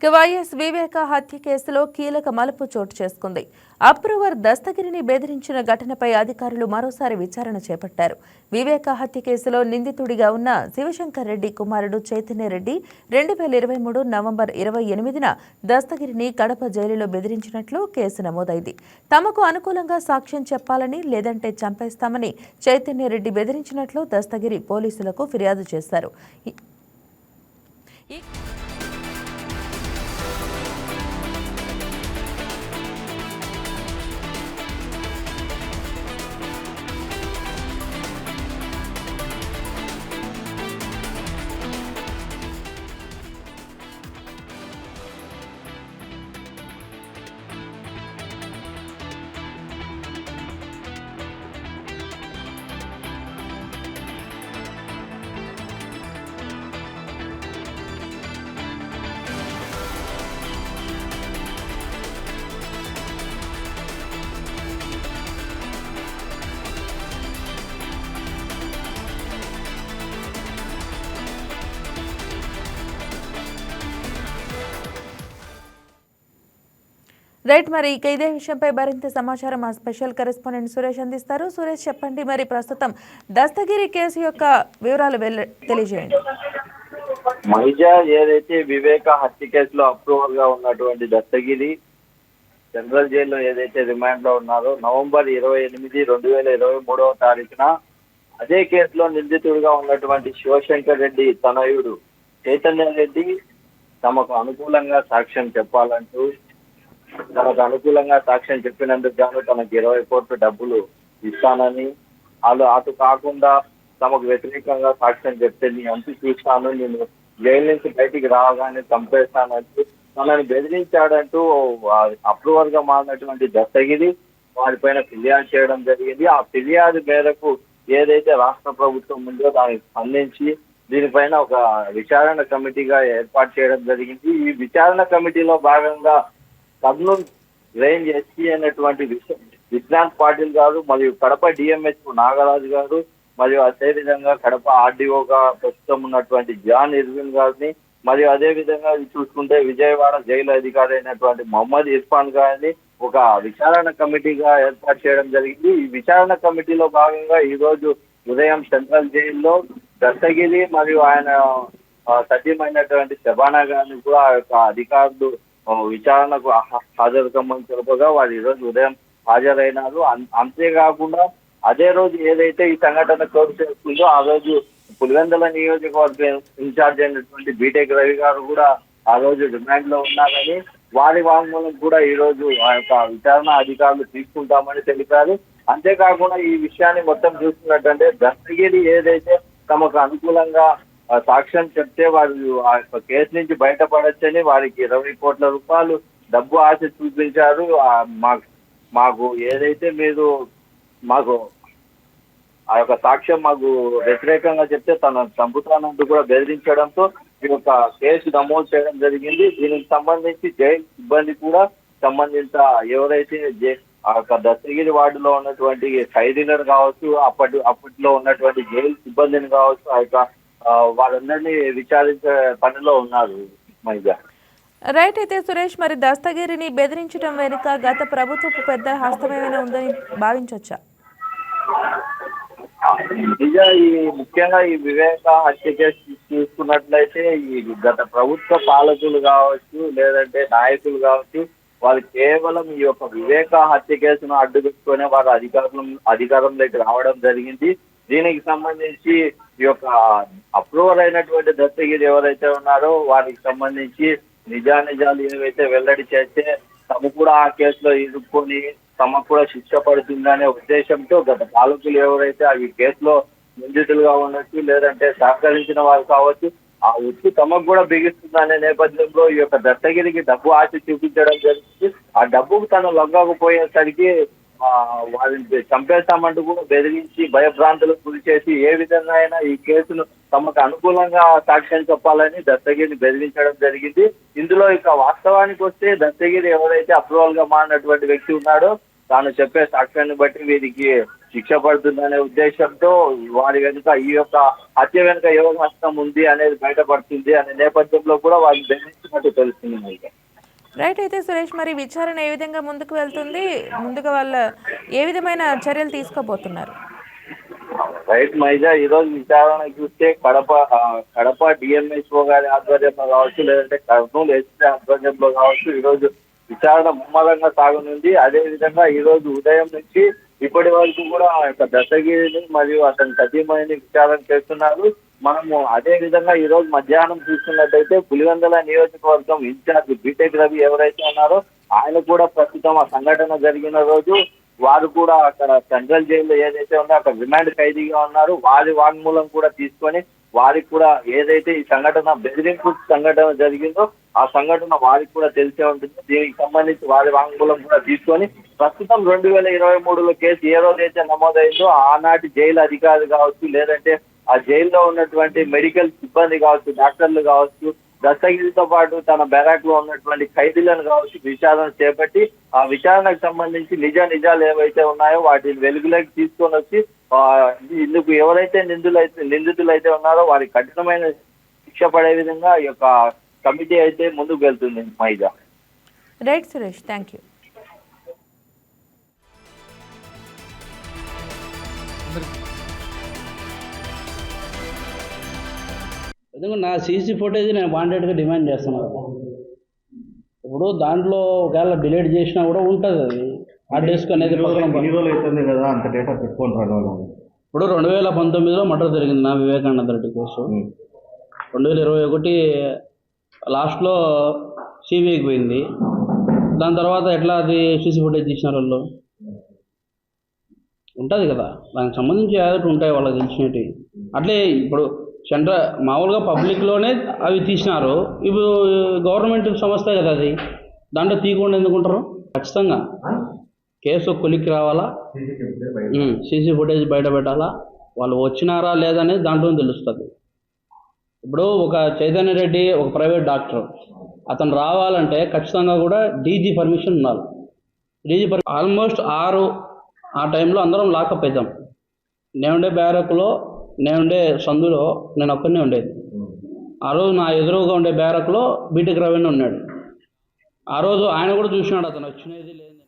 ఇక వైఎస్ వివేక హత్య కేసులో కీలక మలుపు చోటు చేసుకుంది. అప్రూవర్ దస్తగిరిని బెదిరించిన ఘటనపై అధికారులు మరోసారి విచారణ చేపట్టారు. వివేక హత్య కేసులో నిందితుడిగా ఉన్న శివశంకర్ రెడ్డి కుమారుడు చైతన్య రెడ్డి రెండు వేల ఇరవై మూడు నవంబర్ ఇరవై ఎనిమిదిన దస్తగిరిని కడప జైలులో బెదిరించినట్లు కేసు నమోదైంది. తమకు అనుకూలంగా సాక్ష్యం చెప్పాలని లేదంటే చంపేస్తామని చైతన్య రెడ్డి బెదిరించినట్లు దస్తగిరి పోలీసులకు ఫిర్యాదు చేశారు. రైట్ మరి ఇక ఇదే విషయంపై మరింత సమాచారం మా స్పెషల్ కరెస్పాండెంట్ సురేష్ అందిస్తారు. సురేష్ చెప్పండి మరి ప్రస్తుతం దస్తగిరి కేసు యొక్క వివరాలు తెలియజేయండి. మహిజ ఏదైతే వివేక హత్య కేసులో అప్రూవల్గా ఉన్నటువంటి దత్తగిరి సెంట్రల్ జైల్లో ఏదైతే రిమాండ్లో ఉన్నారో నవంబర్ ఇరవై ఎనిమిది రెండు వేల ఇరవై మూడవ తారీఖున అదే కేసులో నిందితుడిగా ఉన్నటువంటి శివశంకర్ రెడ్డి తనయుడు చైతన్య రెడ్డి తమకు అనుకూలంగా సాక్ష్యం చెప్పాలంటూ తనకు అనుకూలంగా సాక్ష్యం చెప్పినందుకు గాను తనకు ఇరవై కోట్లు డబ్బులు ఇస్తానని వాళ్ళు అటు కాకుండా తమకు వ్యతిరేకంగా సాక్ష్యం చెప్తే నీ అంతు చూస్తాను నేను జైలు నుంచి బయటికి రాగానే చంపేస్తానంటూ తనని బెదిరించాడంటూ అప్రూవల్గా మారినటువంటి దత్తగిరి వారిపైన ఫిర్యాదు చేయడం జరిగింది. ఆ ఫిర్యాదు మేరకు ఏదైతే రాష్ట్ర ప్రభుత్వం ఉందో దానికి స్పందించి దీనిపైన ఒక విచారణ కమిటీగా ఏర్పాటు చేయడం జరిగింది. ఈ విచారణ కమిటీలో భాగంగా కర్నూలు రేంజ్ ఎస్పీ అయినటువంటి విశ్వ- విశ్రాంత్ పాటిల్ గారు మరియు కడప డిఎంహెచ్ నాగరాజు గారు మరియు అదేవిధంగా కడప ఆర్డీఓగా ప్రస్తుతం ఉన్నటువంటి జాన్ ఇర్విన్ గారిని మరియు అదేవిధంగా చూసుకుంటే విజయవాడ జైలు అధికారి అయినటువంటి మొహమ్మద్ ఇర్ఫాన్ గారిని ఒక విచారణ కమిటీగా ఏర్పాటు చేయడం జరిగింది. ఈ విచారణ కమిటీలో భాగంగా ఈ రోజు ఉదయం సెంట్రల్ జైల్లో దత్తగిరి మరియు ఆయన సజీవమైనటువంటి సత్యమైనటువంటి శబానా గారిని కూడా ఆ యొక్క అధికారులు విచారణకు హా- హాజరు కమ్మని తెలుపగా వారు ఈరోజు రోజు ఉదయం హాజరైనారు. అన్- అంతేకాకుండా అదే రోజు ఏదైతే ఈ సంఘటన చోటు చేసుకుందో ఆ రోజు పులివెందుల నియోజకవర్గ ఇన్ఛార్జ్ అయినటువంటి బీటెక్ రవి గారు కూడా ఆ రోజు డిమాండ్లో ఉన్నారని వారి వాంగ్మూలం కూడా ఈ రోజు ఆ యొక్క విచారణ అధికారులు తీసుకుంటామని తెలిపారు. అంతేకాకుండా ఈ విషయాన్ని మొత్తం చూసుకున్నట్టంటే దర్శగిరి ఏదైతే తమకు అనుకూలంగా సాక్ష్యం చెప్తే వారు ఆ యొక్క కేసు నుంచి బయటపడొచ్చని వారికి ఇరవై కోట్ల రూపాయలు డబ్బు ఆశ చూపించారు. మాకు మాకు ఏదైతే మీరు మాకు ఆ యొక్క సాక్ష్యం మాకు వ్యతిరేకంగా చెప్తే తన చంపుతానంటూ కూడా బెదిరించడంతో ఈ యొక్క కేసు నమోదు చేయడం జరిగింది. దీనికి సంబంధించి జైలు సిబ్బంది కూడా సంబంధిత ఎవరైతే ఆ యొక్క దత్తగిరి వార్డులో ఉన్నటువంటి ఖైదీలను కావచ్చు అప్పటి అప్పట్లో ఉన్నటువంటి జైలు సిబ్బందిని కావచ్చు ఆ యొక్క వాళ్ళందరినీ విచారించే పనిలో ఉన్నారు మైగా రైట్ అయితే సురేష్ మరి దస్తగిరిని బెదిరించడం వెనుక గత ప్రభుత్వపు పెద్ద హస్తం ఏమైనా ఉందని భావించవచ్చా నిజ ఈ ముఖ్యంగా ఈ వివేక హత్య కేసు చూసుకున్నట్లయితే ఈ గత ప్రభుత్వ పాలకులు కావచ్చు లేదంటే నాయకులు కావచ్చు వాళ్ళు కేవలం ఈ యొక్క వివేక హత్య కేసును అడ్డు పెట్టుకునే వారు అధికారం అధికారంలోకి రావడం జరిగింది. దీనికి సంబంధించి ఈ యొక్క అప్రూవల్ అయినటువంటి దత్తగిరి ఎవరైతే ఉన్నారో వారికి సంబంధించి నిజానిజాలు ఏవైతే వెల్లడి చేస్తే తమ కూడా ఆ కేసులో ఇరుక్కొని తమకు కూడా శిక్ష పడుతుందనే ఉద్దేశంతో గత పాలకులు ఎవరైతే ఆ ఈ కేసులో నిందితులుగా ఉండొచ్చు లేదంటే సహకరించిన వారు కావచ్చు ఆ ఉచ్చు తమకు కూడా బిగిస్తుందనే నేపథ్యంలో ఈ యొక్క దత్తగిరికి డబ్బు ఆశ చూపించడం జరిగింది. ఆ డబ్బుకు తను లొంగకపోయేసరికి వారిని చంపేస్తామంటూ కూడా బెదిరించి భయభ్రాంతులకు గురి చేసి ఏ విధంగా అయినా ఈ కేసును తమకు అనుకూలంగా సాక్ష్యం చెప్పాలని దత్తగిరిని బెదిరించడం జరిగింది. ఇందులో ఇక వాస్తవానికి వస్తే దత్తగిరి ఎవరైతే అప్రూవల్గా మారినటువంటి వ్యక్తి ఉన్నాడో తాను చెప్పే సాక్ష్యాన్ని బట్టి వీరికి శిక్ష పడుతుందనే ఉద్దేశంతో వారి వెనుక ఈ యొక్క హత్య వెనుక యోగ హస్తం ఉంది అనేది బయటపడుతుంది అనే నేపథ్యంలో కూడా వారిని బెదిరించినట్టు తెలుస్తుంది. మీకు రైట్ అయితే సురేష్ మరి విచారణ ఏ విధంగా ముందుకు వెళ్తుంది? ముందుగా వాళ్ళ ఏ విధమైన చర్యలు తీసుకోబోతున్నారు? రైట్ మైజా ఈ రోజు విచారణ చూస్తే కడప కడప డిఎంహెచ్ఓ గారి ఆధ్వర్యంలో కావచ్చు లేదంటే కర్నూలు ఎస్పీ ఆధ్వర్యంలో కావచ్చు ఈ రోజు విచారణ ముమ్మరంగా సాగనుంది. అదే విధంగా ఈ రోజు ఉదయం నుంచి ఇప్పటి వరకు కూడా ఆ యొక్క దశగిరిని మరియు అతని సతీమణిని విచారణ చేస్తున్నారు. మనము అదే విధంగా ఈ రోజు మధ్యాహ్నం చూస్తున్నట్టయితే పులివెందుల నియోజకవర్గం ఇన్ఛార్జ్ బీటెక్ రవి ఎవరైతే ఉన్నారో ఆయన కూడా ప్రస్తుతం ఆ సంఘటన జరిగిన రోజు వారు కూడా అక్కడ సెంట్రల్ జైల్లో ఏదైతే ఉందో అక్కడ రిమాండ్ ఖైదీగా ఉన్నారు. వారి వాంగ్మూలం కూడా తీసుకొని వారికి కూడా ఏదైతే ఈ సంఘటన బెదిరింపు సంఘటన జరిగిందో ఆ సంఘటన వారికి కూడా తెలిసే ఉంటుంది. దీనికి సంబంధించి వారి వాంగ్మూలం కూడా తీసుకొని ప్రస్తుతం రెండు వేల ఇరవై మూడులో కేసు ఏ రోజైతే నమోదైందో ఆనాటి జైలు అధికారి కావచ్చు లేదంటే ఆ జైల్లో ఉన్నటువంటి మెడికల్ సిబ్బంది కావచ్చు డాక్టర్లు కావచ్చు దస్తగిరితో పాటు తన బ్యారాక్లో ఉన్నటువంటి ఖైదీలను కావచ్చు విచారణ చేపట్టి ఆ విచారణకు సంబంధించి నిజ నిజాలు ఏవైతే ఉన్నాయో వాటిని వెలుగులోకి తీసుకొని వచ్చి ఇందుకు ఎవరైతే నిందులైతే నిందితులు అయితే ఉన్నారో వారికి కఠినమైన శిక్ష పడే విధంగా ఈ యొక్క కమిటీ అయితే ముందుకు వెళ్తుంది మైజా రైట్ సురేష్ థ్యాంక్ యూ ఎందుకంటే నా సీసీ ఫుటేజ్ నేను వాంటెడ్గా డిమాండ్ చేస్తున్నాను. ఇప్పుడు దాంట్లో ఒకవేళ డిలీట్ చేసినా కూడా ఉంటుంది అది. హార్డ్ డిస్క్ అనేది అవుతుంది కదా అంత డేటా పెట్టుకుంటారు ఇప్పుడు రెండు వేల పంతొమ్మిదిలో మర్డర్ జరిగింది నా వివేకానంద రెడ్డి కేసు. రెండు వేల ఇరవై ఒకటి లాస్ట్లో సిబిఐకి పోయింది. దాని తర్వాత ఎట్లా అది సీసీ ఫుటేజ్ తీసినారు వాళ్ళు? ఉంటుంది కదా. దానికి సంబంధించి ఏదో ఉంటాయి వాళ్ళకి తెలిసినవి. అట్లే ఇప్పుడు సెంట్రల్ మామూలుగా పబ్లిక్లోనే అవి తీసినారు. ఇప్పుడు గవర్నమెంట్ సంస్థ కదా అది. దాంట్లో తీయకుండా ఎందుకుంటారు ఖచ్చితంగా. కేసు కొలిక్కి రావాలా? సీసీ ఫుటేజ్ బయట పెట్టాలా? వాళ్ళు వచ్చినారా లేదనేది దాంట్లో తెలుస్తుంది. ఇప్పుడు ఒక చైతన్య రెడ్డి ఒక ప్రైవేట్ డాక్టర్ అతను రావాలంటే ఖచ్చితంగా కూడా డీజీ పర్మిషన్ ఉండాలి. డీజీ పర్ ఆల్మోస్ట్ ఆరు ఆ టైంలో అందరం లాకప్ అవుతాం నేను ఉండే బ్యారక్లో నేను ఉండే సందులో నేను ఒక్కనే ఉండేది. ఆ రోజు నా ఎదురుగా ఉండే బ్యారక్లో బీటెక్ రవీణ ఉన్నాడు. ఆ రోజు ఆయన కూడా చూసినాడు అతను వచ్చినది లేదు